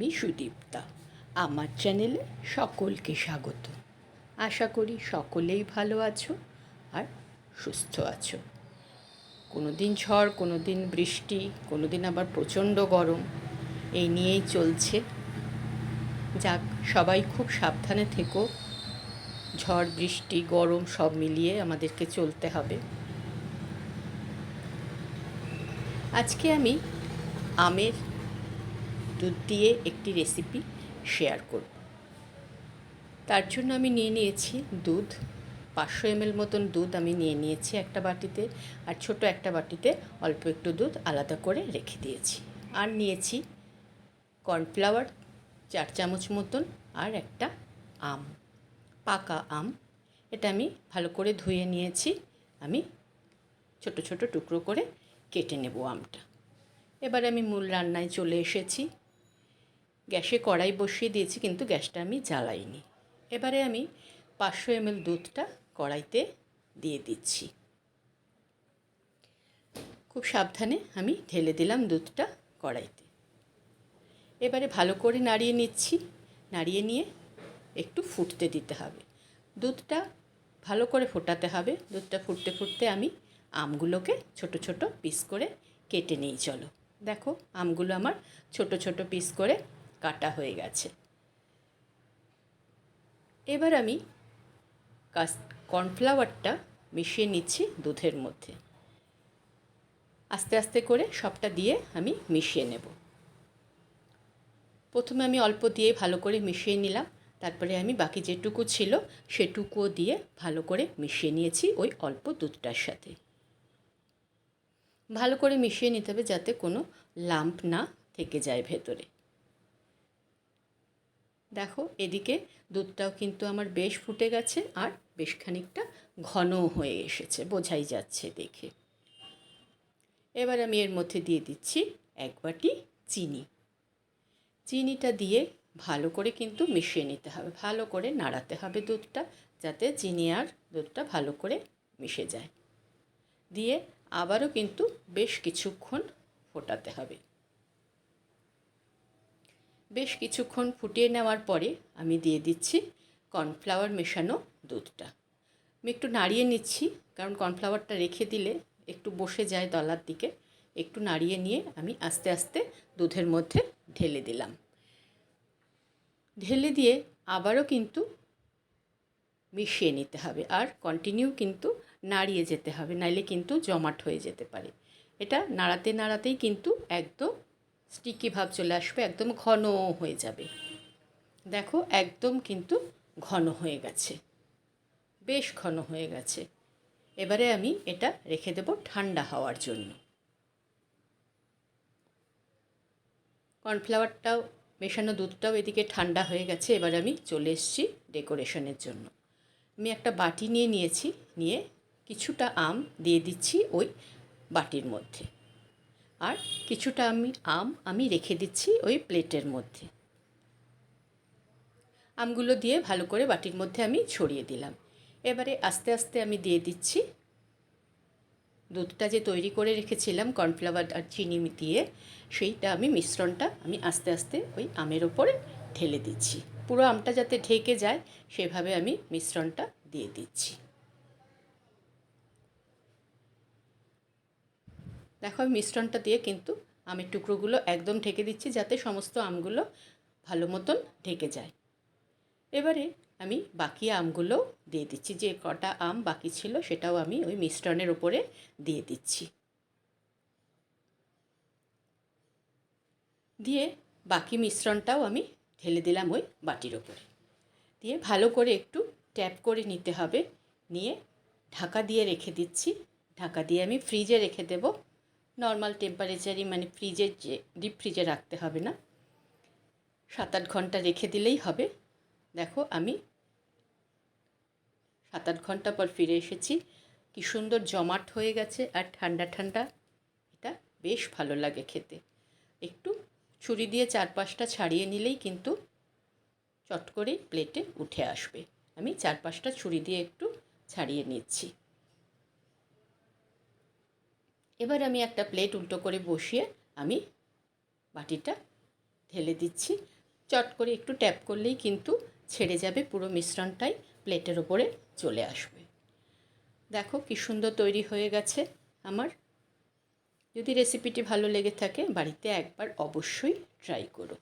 আমি সুদীপ্তা। আমার চ্যানেলে সকলকে স্বাগত। আশা করি সকলেই ভালো আছো আর সুস্থ আছো। কোনো দিন ঝড় কোনো দিন বৃষ্টি কোনো দিন আবার প্রচণ্ড গরম, এই নিয়েই চলছে। যাক, সবাই খুব সাবধানে থেকো। ঝড়, বৃষ্টি, গরম সব মিলিয়ে আমাদেরকে চলতে হবে। আজকে আমি আমের দুধ দিয়ে একটি রেসিপি শেয়ার করব। তার জন্য আমি নিয়ে নিয়েছি দুধ। পাঁচশো এমএল মতন দুধ আমি নিয়ে নিয়েছি একটা বাটিতে আর ছোট একটা বাটিতে অল্প একটু দুধ আলাদা করে রেখে দিয়েছি। আর নিয়েছি কর্নফ্লাওয়ার চার চামচ মতন আর একটা আম, পাকা আম। এটা আমি ভালো করে ধুয়ে নিয়েছি। আমি ছোট ছোট টুকরো করে কেটে নেব আমটা। এবার আমি মূল রান্নায় চলে এসেছি। গ্যাসে কড়াই বসিয়ে দিয়েছি, কিন্তু গ্যাসটা আমি জ্বালাইনি। এবারে আমি পাঁচশো এমএল দুধটা কড়াইতে দিয়ে দিচ্ছি। খুব সাবধানে আমি ঢেলে দিলাম দুধটা কড়াইতে। এবারে ভালো করে নাড়িয়ে নিচ্ছি। নাড়িয়ে নিয়ে একটু ফুটতে দিতে হবে। দুধটা ভালো করে ফোটাতে হবে। দুধটা ফুটতে ফুটতে আমি আমগুলোকে ছোট ছোট পিস করে কেটে নিই, চলো। দেখো, আমগুলো আমার ছোট ছোট পিস করে কাটা হয়ে গেছে। এবার আমি কাস, কর্নফ্লাওয়ারটা মিশিয়ে নিচ্ছি দুধের মধ্যে। আস্তে আস্তে করে সবটা দিয়ে আমি মিশিয়ে নেব। প্রথমে আমি অল্প দিয়ে ভালো করে মিশিয়ে নিলাম। তারপরে আমি বাকি যেটুকু ছিল সেটুকুও দিয়ে ভালো করে মিশিয়ে নিয়েছি ওই অল্প দুধটার সাথে। ভালো করে মিশিয়ে নিতে হবে যাতে কোনো লাম্প না থেকে যায় ভেতরে। দেখো, এদিকে দুধটাও কিন্তু আমার বেশ ফুটে গেছে আর বেশ খানিকটা ঘনও হয়ে এসেছে, বোঝাই যাচ্ছে দেখে। এবার আমি এর মধ্যে দিয়ে দিচ্ছি এক বাটি চিনি। চিনিটা দিয়ে ভালো করে কিন্তু মিশিয়ে নিতে হবে, ভালো করে নাড়াতে হবে দুধটা, যাতে চিনি আর দুধটা ভালো করে মিশে যায়। দিয়ে আবারও কিন্তু বেশ কিছুক্ষণ ফোটাতে হবে। বেশ কিছুক্ষণ ফুটিয়ে নেওয়ার পরে আমি দিয়ে দিচ্ছি কর্নফ্লাওয়ার মেশানো দুধটা। আমি একটু নাড়িয়ে নিচ্ছি, কারণ কর্নফ্লাওয়ারটা রেখে দিলে একটু বসে যায় দলার দিকে। একটু নাড়িয়ে নিয়ে আমি আস্তে আস্তে দুধের মধ্যে ঢেলে দিলাম। ঢেলে দিয়ে আবারও কিন্তু মিশিয়ে নিতে হবে আর কন্টিনিউ কিন্তু নাড়িয়ে যেতে হবে, নাইলে কিন্তু জমাট হয়ে যেতে পারে। এটা নাড়াতে নাড়াতেই কিন্তু একদম স্টিকি ভাব চলে আসবে, একদম ঘন হয়ে যাবে। দেখো, একদম কিন্তু ঘন হয়ে গেছে। বেশ ঘন হয়ে গেছে। এবারে আমি এটা রেখে দেব ঠান্ডা হওয়ার জন্য। কর্নফ্লাওয়ারটাও, মেশানো দুধটাও এদিকে ঠান্ডা হয়ে গেছে, এবার আমি চলে এসেছি ডেকোরেশনের জন্য। আমি একটা বাটি নিয়ে নিয়েছি, নিয়ে কিছুটা আম দিয়ে দিচ্ছি ওই বাটির মধ্যে। আর কিছুটা আমি আম আমি রেখে দিচ্ছি ওই প্লেটের মধ্যে। আমগুলো দিয়ে ভালো করে বাটির মধ্যে আমি ছড়িয়ে দিলাম। এবারে আস্তে আস্তে আমি দিয়ে দিচ্ছি দুধটা যে তৈরি করে রেখেছিলাম কর্নফ্লাওয়ার আর চিনি দিয়ে, সেইটা আমি মিশ্রণটা আমি আস্তে আস্তে ওই আমের ওপরে ঢেলে দিচ্ছি। পুরো আমটা যাতে ঢেকে যায়, সেভাবে আমি মিশ্রণটা দিয়ে দিচ্ছি। দেখো মিশ্রণটা দিয়ে কিন্তু আমের টুকরোগুলো একদম ঢেকে দিচ্ছি যাতে সমস্ত আমগুলো ভালো মতন ঢেকে যায়। এবারে আমি বাকি আমগুলো দিয়ে দিচ্ছি, যে কটা আম বাকি ছিল সেটাও আমি ওই মিশ্রণের ওপরে দিয়ে দিচ্ছি। দিয়ে বাকি মিশ্রণটাও আমি ঢেলে দিলাম ওই বাটির ওপরে। দিয়ে ভালো করে একটু ট্যাপ করে নিতে হবে, নিয়ে ঢাকা দিয়ে রেখে দিচ্ছি। ঢাকা দিয়ে আমি ফ্রিজে রেখে দেব। নর্মাল টেম্পারেচারই মানে ফ্রিজের যে ডিপ ফ্রিজে রাখতে হবে না। সাত আট ঘণ্টা রেখে দিলেই হবে। দেখো আমি সাত আট ঘণ্টা পর ফিরে এসেছি। কি সুন্দর জমাট হয়ে গেছে আর ঠান্ডা ঠান্ডা। এটা বেশ ভালো লাগে খেতে। একটু ছুরি দিয়ে চার পাঁচটা ছাড়িয়ে নিলেই কিন্তু চট করেই প্লেটে উঠে আসবে। আমি চার পাঁচটা ছুরি দিয়ে একটু ছাড়িয়ে নিচ্ছি। এবার আমি একটা প্লেট উল্টো করে বসিয়ে আমি বাটিটা ঢেলে দিচ্ছি। চট করে একটু ট্যাপ করলেই কিন্তু ছেড়ে যাবে, পুরো মিশ্রণটাই প্লেটের ওপরে চলে আসবে। দেখো কি সুন্দর তৈরি হয়ে গেছে আমার। যদি রেসিপিটি ভালো লেগে থাকে বাড়িতে একবার অবশ্যই ট্রাই করো।